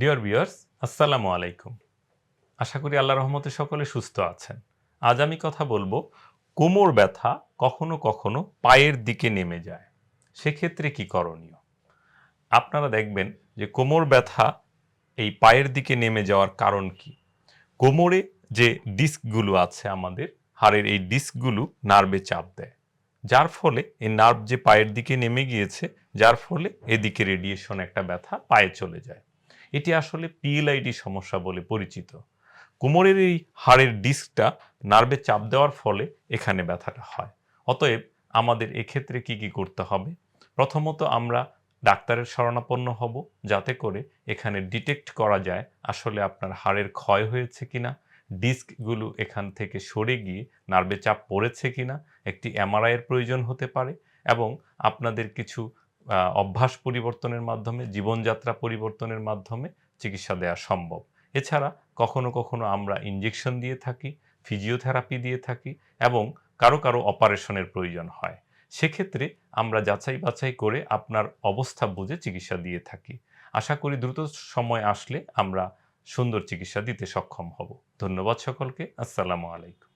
Dear viewers আসসালামু আলাইকুম। আশা করি আল্লাহ রহমতে সকলে সুস্থ আছেন। আজ আমি কথা বলব, কোমর ব্যথা কখনো কখনো পায়ের দিকে নেমে যায়। সেক্ষেত্রে কি করণীয়? আপনারা দেখবেন যে কোমর ব্যথা এই পায়ের দিকে নেমে যাওয়ার কারণ কি? কোমরে যে ডিস্কগুলো আছে আমাদের, হাড়ের এই ডিস্কগুলো নার্ভে চাপ দেয়। যার ফলে এই নার্ভ যে পায়ের দিকে নেমে গিয়েছে, যার ফলে এদিকে রেডিয়েশন একটা ব্যথা পায়ে চলে যায়। এটি আসলে পিএলআইডি সমস্যা বলে পরিচিত। কোমরের এই হাড়ের ডিস্কটা নার্ভে চাপ দেওয়ার ফলে এখানে ব্যথাটা হয়। অতএব আমাদের এক্ষেত্রে কি কি করতে হবে? প্রথমত আমরা ডাক্তারের শরণাপন্ন হব যাতে করে এখানে ডিটেক্ট করা যায় আসলে আপনার হাড়ের ক্ষয় হয়েছে কিনা, ডিস্কগুলো এখান থেকে সরে গিয়ে নার্ভে চাপ পড়েছে কিনা, একটি এমআরআইয়ের প্রয়োজন হতে পারে এবং আপনাদের কিছু অভ্যাস পরিবর্তনের মাধ্যমে, জীবনযাত্রা পরিবর্তনের মাধ্যমে চিকিৎসা দেওয়া সম্ভব। এছাড়া কখনো কখনো আমরা ইনজেকশন দিয়ে থাকি ফিজিওথেরাপি দিয়ে থাকি এবং কারও কারও অপারেশনের প্রয়োজন হয়। সেক্ষেত্রে আমরা যাচাই বাছাই করে আপনার অবস্থা বুঝে চিকিৎসা দিয়ে থাকি। আশা করি দ্রুত সময় আসলে আমরা সুন্দর চিকিৎসা দিতে সক্ষম হব। ধন্যবাদ সকলকে। আসসালামু আলাইকুম।